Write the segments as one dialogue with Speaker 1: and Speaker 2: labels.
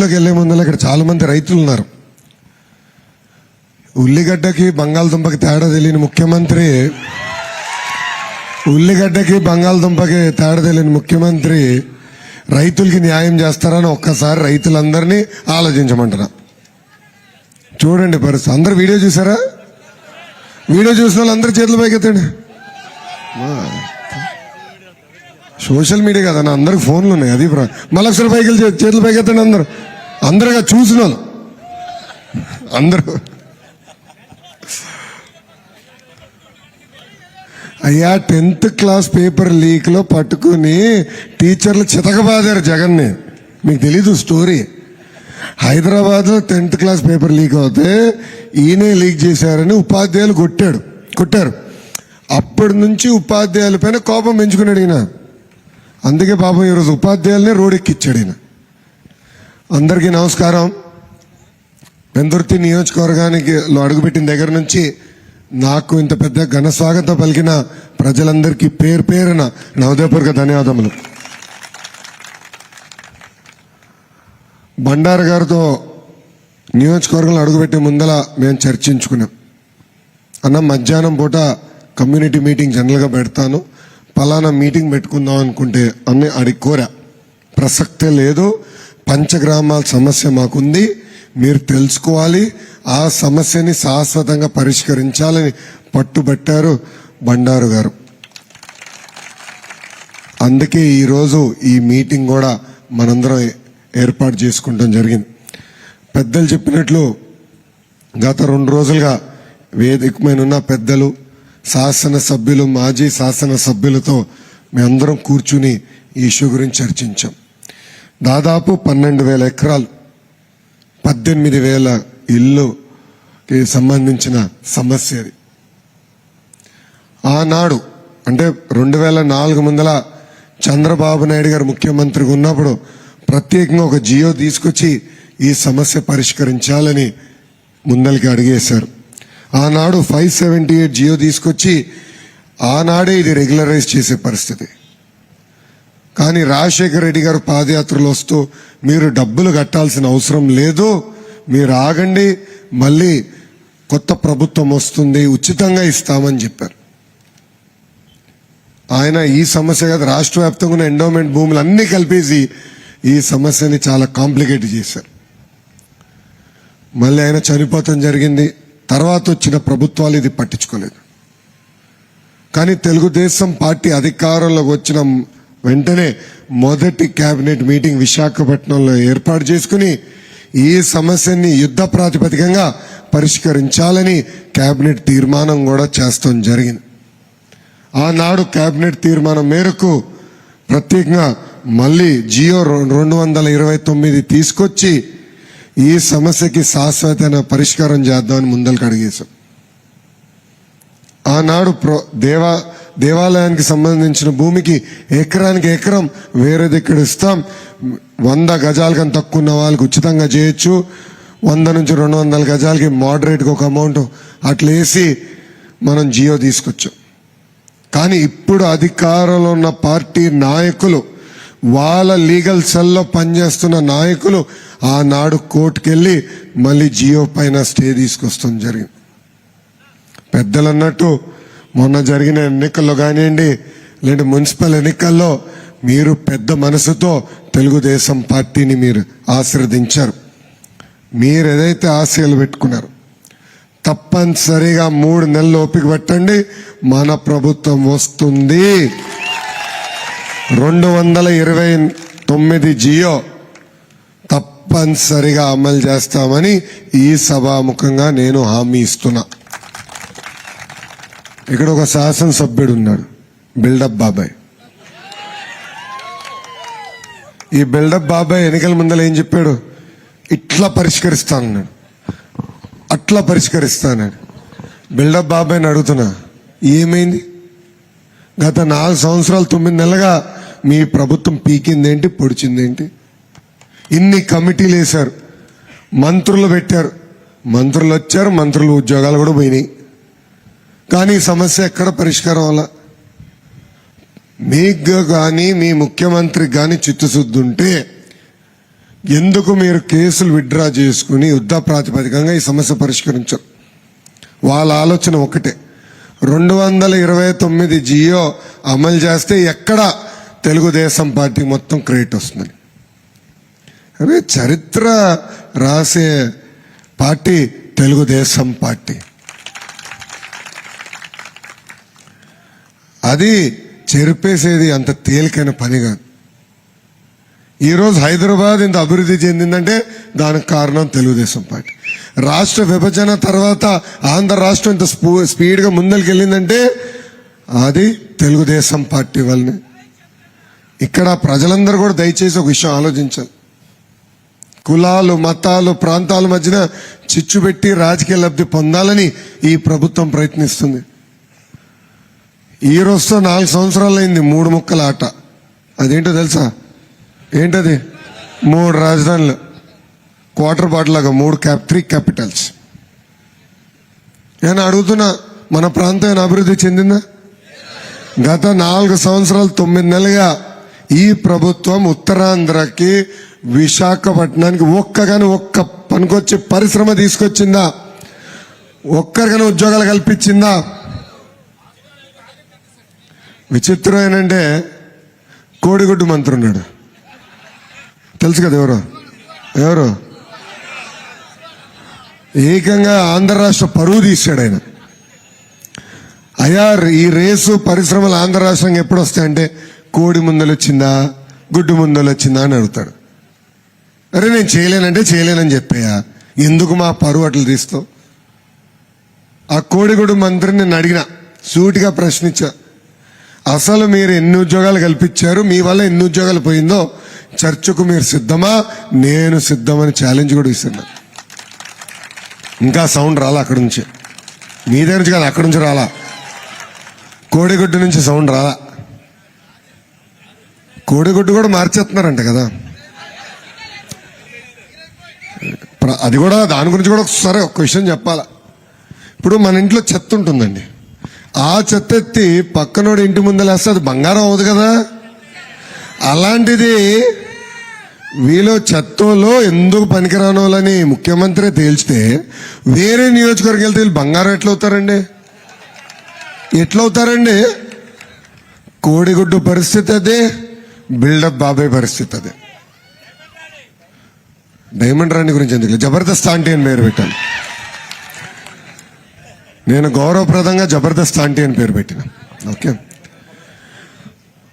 Speaker 1: లోకి వెళ్ళే ముందర ఇక్కడ చాలా మంది రైతులు ఉన్నారు ఉల్లిగడ్డకి బంగాళదుంపకి తేడా తెలియని ముఖ్యమంత్రి ఉల్లిగడ్డకి బంగాళదుంపకి తేడా తెలియని ముఖ్యమంత్రి రైతులకి న్యాయం చేస్తారని ఒక్కసారి రైతులందరినీ ఆలోచించమంటున్నా. చూడండి పరిస్థితి. అందరు వీడియో చూసారా? వీడియో చూసిన వాళ్ళు అందరి చేతులు పైకెత్తండి. సోషల్ మీడియా కదా నా అందరికి ఫోన్లు ఉన్నాయి. అది ప్ర- మళ్ళీ ఒకసారి పైకి వెళ్ళి చేతులు అందరు. అందరుగా చూసిన వాళ్ళు. అందరూ. అయ్యా టెన్త్ క్లాస్ పేపర్ లీక్లో పట్టుకుని టీచర్లు చితకబాదారు జగన్ని. మీకు తెలీదు స్టోరీ. హైదరాబాద్లో టెన్త్ క్లాస్ పేపర్ లీక్ అవుతే ఈయనే లీక్ చేశారని ఉపాధ్యాయులు కొట్టాడు. కొట్టారు. అప్పటి నుంచి ఉపాధ్యాయుల పైన కోపం పెంచుకున్నాడు ఈయన అందుకే పాపం ఈరోజు ఉపాధ్యాయులనే రోడెక్కిచ్చాడు ఈయన. అందరికీ నమస్కారం. పెందుర్తి నియోజకవర్గానికి అడుగుపెట్టిన దగ్గర నుంచి నాకు ఇంత పెద్ద ఘన స్వాగతం పలికిన ప్రజలందరికీ పేరు పేరున నవదేపూర్గా ధన్యవాదములు. బండారు గారితో నియోజకవర్గంలో అడుగుపెట్టే ముందల మేము చర్చించుకున్నాం. అన్న మధ్యాహ్నం పూట కమ్యూనిటీ మీటింగ్ జనరల్గా పెడతాను. పలానా మీటింగ్ పెట్టుకుందాం అనుకుంటే అన్ని అడిగి కోరా. ప్రసక్తే లేదు పంచగ్రామాల సమస్య మాకుంది మీరు తెలుసుకోవాలి ఆ సమస్యని శాశ్వతంగా పరిష్కరించాలని పట్టుబట్టారు బండారు గారు. అందుకే ఈరోజు ఈ మీటింగ్ కూడా మనందరం ఏర్పాటు చేసుకుంటాం జరిగింది. పెద్దలు చెప్పినట్లు గత రెండు రోజులుగా వేదిక మీద ఉన్న పెద్దలు శాసనసభ్యులు మాజీ శాసనసభ్యులతో మేమందరం కూర్చుని ఈ ఇష్యూ గురించి చర్చించాం. దాదాపు పన్నెండు వేల ఎకరాలు పద్దెనిమిది వేల ఇల్లుకి సంబంధించిన సమస్య అది ఆనాడు అంటే రెండు వేల నాలుగు ముందల చంద్రబాబు నాయుడు గారు ముఖ్యమంత్రిగా ఉన్నప్పుడు ప్రత్యేకంగా ఒక జియో తీసుకొచ్చి ఈ సమస్య పరిష్కరించాలని ముందలకి అడిగేశారు. ఆనాడు ఫైవ్ సెవెంటీ ఎయిట్ జియో తీసుకొచ్చి ఆనాడే ఇది రెగ్యులరైజ్ చేసే పరిస్థితి. కానీ రాజశేఖర రెడ్డి గారు పాదయాత్రలు వస్తూ మీరు డబ్బులు కట్టాల్సిన అవసరం లేదు మీరు ఆగండి మళ్ళీ కొత్త ప్రభుత్వం వస్తుంది ఉచితంగా ఇస్తామని చెప్పారు. ఆయన ఈ సమస్య కాదు రాష్ట్ర వ్యాప్తంగా ఉన్న ఎండోమెంట్ భూములు అన్ని కలిపేసి ఈ సమస్యని చాలా కాంప్లికేట్ చేశారు. మళ్ళీ ఆయన చనిపోవటం జరిగింది. తర్వాత వచ్చిన ప్రభుత్వాలు ఇది పట్టించుకోలేదు. కానీ తెలుగుదేశం పార్టీ అధికారంలోకి వచ్చిన వెంటనే మొదటి కేబినెట్ మీటింగ్ విశాఖపట్నంలో ఏర్పాటు చేసుకుని ఈ సమస్యని యుద్ధ ప్రాతిపదికంగా పరిష్కరించాలని కేబినెట్ తీర్మానం కూడా చేస్తాం జరిగింది. ఆనాడు కేబినెట్ తీర్మానం మేరకు ప్రత్యేకంగా మళ్ళీ జియో రెండు వందల ఇరవై తొమ్మిది తీసుకొచ్చి ఈ సమస్యకి శాశ్వతమైన పరిష్కారం చేద్దామని ముందలకు అడిగేశాం. ఆనాడు ప్రో దేవా దేవాలయానికి సంబంధించిన భూమికి ఎకరానికి ఎకరం వేరే దగ్గర ఇస్తాం. వంద గజాల కన్నా తక్కువ ఉన్న వాళ్ళకి ఉచితంగా చేయొచ్చు. వంద నుంచి రెండు వందల గజాలకి మోడరేట్గా ఒక అమౌంట్ అట్లేసి మనం జియో తీసుకొచ్చాం. కానీ ఇప్పుడు అధికారంలో ఉన్న పార్టీ నాయకులు వాళ్ళ లీగల్ సెల్లో పనిచేస్తున్న నాయకులు ఆనాడు కోర్టుకెళ్ళి మళ్ళీ జియో పైన స్టే తీసుకొస్తాం జరిగింది. పెద్దలు అన్నట్టు మొన్న జరిగిన ఎన్నికల్లో కానివ్వండి లేదంటే మున్సిపల్ ఎన్నికల్లో మీరు పెద్ద మనసుతో తెలుగుదేశం పార్టీని మీరు ఆశీర్వదించారు. మీరు ఏదైతే ఆశయాలు పెట్టుకున్నారు తప్పనిసరిగా మూడు నెలలు ఓపిక పెట్టండి మన ప్రభుత్వం వస్తుంది. రెండు వందల ఇరవై తొమ్మిది జియో తప్పనిసరిగా అమలు చేస్తామని ఈ సభాముఖంగా నేను హామీ ఇస్తున్నా. ఇక్కడ ఒక శాసనసభ్యుడు ఉన్నాడు బిల్డప్ బాబాయ్. ఈ బిల్డప్ బాబాయ్ ఎన్నికల ముందర ఏం చెప్పాడు? ఇట్లా పరిష్కరిస్తానన్నాడు. అట్లా పరిష్కరిస్తానన్నాడు. బిల్డప్ బాబాయ్ని అడుగుతున్నా ఏమైంది? గత నాలుగు సంవత్సరాలు తొమ్మిది నెలలుగా మీ ప్రభుత్వం పీకిందేంటి పొడిచిందేంటి? ఇన్ని కమిటీలు వేశారు మంత్రులు పెట్టారు మంత్రులు వచ్చారు మంత్రులు ఉద్యోగాలు కూడా పోయినాయి. కానీ ఈ సమస్య ఎక్కడ పరిష్కారం అలా మీకు కానీ మీ ముఖ్యమంత్రికి కానీ చిత్తశుద్ధి ఉంటే ఎందుకు మీరు కేసులు విత్డ్రా చేసుకుని యుద్ధ ప్రాతిపదికంగా ఈ సమస్య పరిష్కరించరు? వాళ్ళ ఆలోచన ఒకటే. రెండు వందల ఇరవై తొమ్మిది జియో అమలు చేస్తే ఎక్కడ తెలుగుదేశం పార్టీ మొత్తం క్రెడిట్ వస్తుందని అరే చరిత్ర రాసే పార్టీ తెలుగుదేశం పార్టీ. అది చెరిపేసేది అంత తేలికైన పని కాదు. ఈరోజు హైదరాబాద్ ఇంత అభివృద్ధి చెందిందంటే దానికి కారణం తెలుగుదేశం పార్టీ. రాష్ట్ర విభజన తర్వాత ఆంధ్ర రాష్ట్రం ఇంత స్పూ స్పీడ్గా ముందరికి వెళ్ళిందంటే అది తెలుగుదేశం పార్టీ వల్లనే. ఇక్కడ ప్రజలందరూ కూడా దయచేసి ఒక విషయం ఆలోచించాలి. కులాలు మతాలు ప్రాంతాల మధ్యన చిచ్చు పెట్టి రాజకీయ లబ్ధి పొందాలని ఈ ప్రభుత్వం ప్రయత్నిస్తుంది. ఈ రోజుతో నాలుగు సంవత్సరాలు అయింది మూడు ముక్కల ఆట. అదేంటో తెలుసా? ఏంటది? మూడు రాజధానులు. క్వార్టర్ బాటిల్ లాగా మూడు క్యాప్ త్రీ క్యాపిటల్స్. నేను అడుగుతున్నా? మన ప్రాంతం ఏమైనా అభివృద్ధి చెందిందా? గత నాలుగు సంవత్సరాలు తొమ్మిది నెలలుగా ఈ ప్రభుత్వం ఉత్తరాంధ్రకి విశాఖపట్నానికి ఒక్కగాని ఒక్క పనికొచ్చే పరిశ్రమ తీసుకొచ్చిందా? ఒక్కరికైనా ఉద్యోగాలు కల్పించిందా? విచిత్రం ఏంటంటే కోడిగుడ్డు మంత్రి ఉన్నాడు. తెలుసు కదా ఎవరు? ఎవరు? ఏకంగా ఆంధ్ర రాష్ట్ర పరువు తీశాడు ఆయన. అయ్యా ఈ రేసు పరిశ్రమలు ఆంధ్ర రాష్ట్రంగా ఎప్పుడు వస్తాయంటే కోడి ముందలు వచ్చిందా? గుడ్డు ముందలు వచ్చిందా అని అడుగుతాడు. అరే నేను చేయలేనంటే చేయలేనని చెప్పాయా? ఎందుకు మా పరువు అట్లు తీస్తావు? ఆ కోడిగుడు మంత్రిని నేను అడిగిన సూటిగా ప్రశ్నించా. అసలు మీరు ఎన్ని ఉద్యోగాలు కల్పించారు? మీ వల్ల ఎన్ని ఉద్యోగాలు పోయిందో? చర్చకు మీరు సిద్ధమా? నేను సిద్ధమని ఛాలెంజ్ కూడా ఇస్తున్నా. ఇంకా సౌండ్ రాలా అక్కడి నుంచి? మీ దగ్గర నుంచి కాదు అక్కడి నుంచి రాలా? కోడిగుడ్డు నుంచి సౌండ్ రాలా? కోడిగుడ్డు కూడా మార్చేస్తున్నారంట కదా. అది కూడా దాని గురించి కూడా ఒకసారి ఒక విషయం చెప్పాల. ఇప్పుడు మన ఇంట్లో చెత్త ఉంటుందండి. ఆ చెత్త ఎత్తి పక్కనోడి ఇంటి ముందలేస్తే అది బంగారం అవ్వదు కదా. అలాంటిది వీలో చెత్తలో ఎందుకు పనికిరాని వాళ్ళని ముఖ్యమంత్రి తేల్చితే వేరే నియోజకవర్గం వెళ్తే వీళ్ళు బంగారం ఎట్లా అవుతారండి ఎట్లా అవుతారండి కోడిగుడ్డు పరిస్థితి అదే. బిల్డప్ బాబాయ్ పరిస్థితి అదే. డైమండ్ రాణి గురించి ఎందుకు జబర్దస్త్ ఆంటీ అని పేరు పెట్టాను. నేను గౌరవప్రదంగా జబర్దస్త్ ఆంటీ అని పేరు పెట్టిన. ఓకే?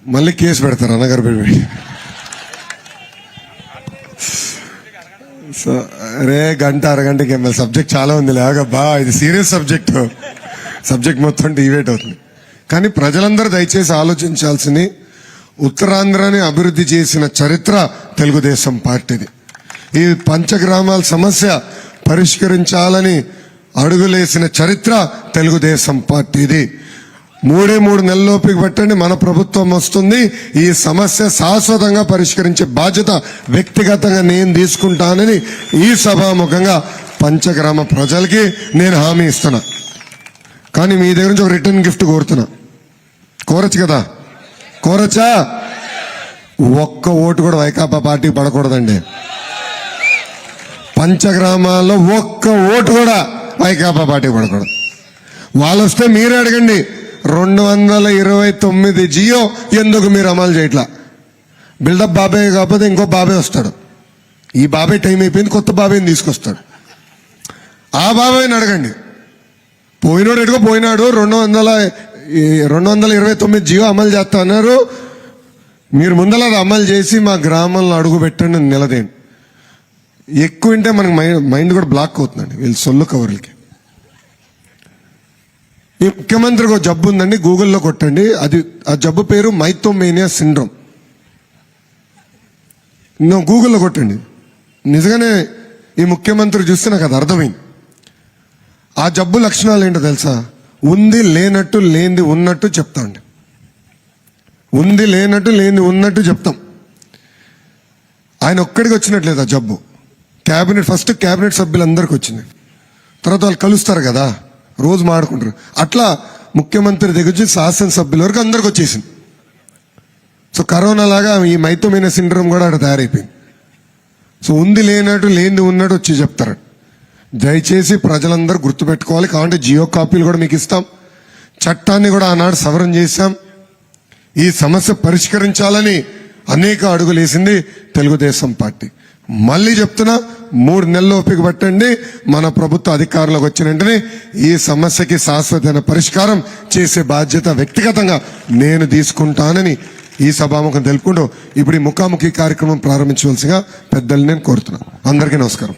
Speaker 1: మళ్ళీ కేసు పెడతారు అన్నగారు పేరు పెట్టి. సో రే గంట అరగంటకి ఎమ్మెల్యే సబ్జెక్ట్ చాలా ఉంది లేకబ్బా ఇది సీరియస్ సబ్జెక్ట్. సబ్జెక్ట్ మొత్తం డివేట్ అవుతుంది. కానీ ప్రజలందరూ దయచేసి ఆలోచించాల్సింది ఉత్తరాంధ్రని అభివృద్ధి చేసిన చరిత్ర తెలుగుదేశం పార్టీది. ఈ పంచగ్రామాల సమస్య పరిష్కరించాలని అడుగులేసిన చరిత్ర తెలుగుదేశం పార్టీది. మూడే మూడు నెలల్లోపుకి పెట్టండి మన ప్రభుత్వం వస్తుంది. ఈ సమస్య శాశ్వతంగా పరిష్కరించే బాధ్యత వ్యక్తిగతంగా నేను తీసుకుంటానని ఈ సభాముఖంగా పంచగ్రామ ప్రజలకి నేను హామీ ఇస్తున్నా. కానీ మీ దగ్గర నుంచి ఒక రిటర్న్ గిఫ్ట్ కోరుతున్నా. కోరచ్చు కదా? కోరచ్చా? ఒక్క ఓటు కూడా వైకాపా పార్టీకి పడకూడదండి. పంచగ్రామాల్లో ఒక్క ఓటు కూడా వైకాపా పార్టీకి పడకూడదు. వాళ్ళు వస్తే మీరే అడగండి రెండు వందల ఇరవై తొమ్మిది జియో ఎందుకు మీరు అమలు చేయట్లా? బిల్డప్ బాబాయ్ కాకపోతే ఇంకో బాబాయ్ వస్తాడు. ఈ బాబాయ్ టైం అయిపోయింది కొత్త బాబాయ్ని తీసుకొస్తాడు. ఆ బాబాయ్ని అడగండి. పోయినోడు ఎటుకో పోయినాడు రెండు వందల ఈ రెండు వందల ఇరవై తొమ్మిది జియో అమలు చేస్తా అన్నారు. మీరు ముందల అది అమలు చేసి మా గ్రామంలో అడుగు పెట్టండి నిలదేయండి. ఎక్కువ వింటే మనకి మైండ్ మైండ్ కూడా బ్లాక్ అవుతుందండి. వీళ్ళు సొల్లు కవర్లకి. ఈ ముఖ్యమంత్రికి ఒక జబ్బు ఉందండి గూగుల్లో కొట్టండి. అది ఆ జబ్బు పేరు మైథోమేనియా సిండ్రోమ్. నువ్వు గూగుల్లో కొట్టండి. నిజంగానే ఈ ముఖ్యమంత్రి చూస్తే నాకు అది అర్థమైంది. ఆ జబ్బు లక్షణాలు ఏంటో తెలుసా? ఉంది లేనట్టు లేనిది ఉన్నట్టు చెప్తామండి ఉంది లేనట్టు లేనిది ఉన్నట్టు చెప్తాం. ఆయన ఒక్కడికి వచ్చినట్లేదు ఆ జబ్బు. క్యాబినెట్ ఫస్ట్ క్యాబినెట్ సభ్యులందరికీ వచ్చింది. తర్వాత వాళ్ళు కలుస్తారు కదా రోజు మాడుకుంటారు అట్లా ముఖ్యమంత్రి దగ్గర నుంచి శాసనసభ్యుల వరకు అందరికి వచ్చేసింది. సో కరోనా లాగా ఈ మైతోమైన సిండ్రోమ్ కూడా అక్కడ తయారైపోయింది. సో ఉంది లేనట్టు లేనిది ఉన్నట్టు వచ్చి చెప్తారు. దయచేసి ప్రజలందరూ గుర్తుపెట్టుకోవాలి. కావాలంటే జియో కాపీలు కూడా మీకు ఇస్తాం. చట్టాన్ని కూడా ఆనాడు సవరణ చేశాం. ఈ సమస్య పరిష్కరించాలని అనేక అడుగులు వేసింది తెలుగుదేశం పార్టీ. మళ్ళీ చెప్తున్నా మూడు నెలలు ఓపిక పట్టండి. మన ప్రభుత్వ అధికారంలోకి వచ్చిన వెంటనే ఈ సమస్యకి శాశ్వతమైన పరిష్కారం చేసే బాధ్యత వ్యక్తిగతంగా నేను తీసుకుంటానని ఈ సభాముఖం తెలుపుకుంటూ ఇప్పుడు ఈ ముఖాముఖి కార్యక్రమం ప్రారంభించవలసిగా పెద్దలు నేను కోరుతున్నాను. అందరికీ నమస్కారం.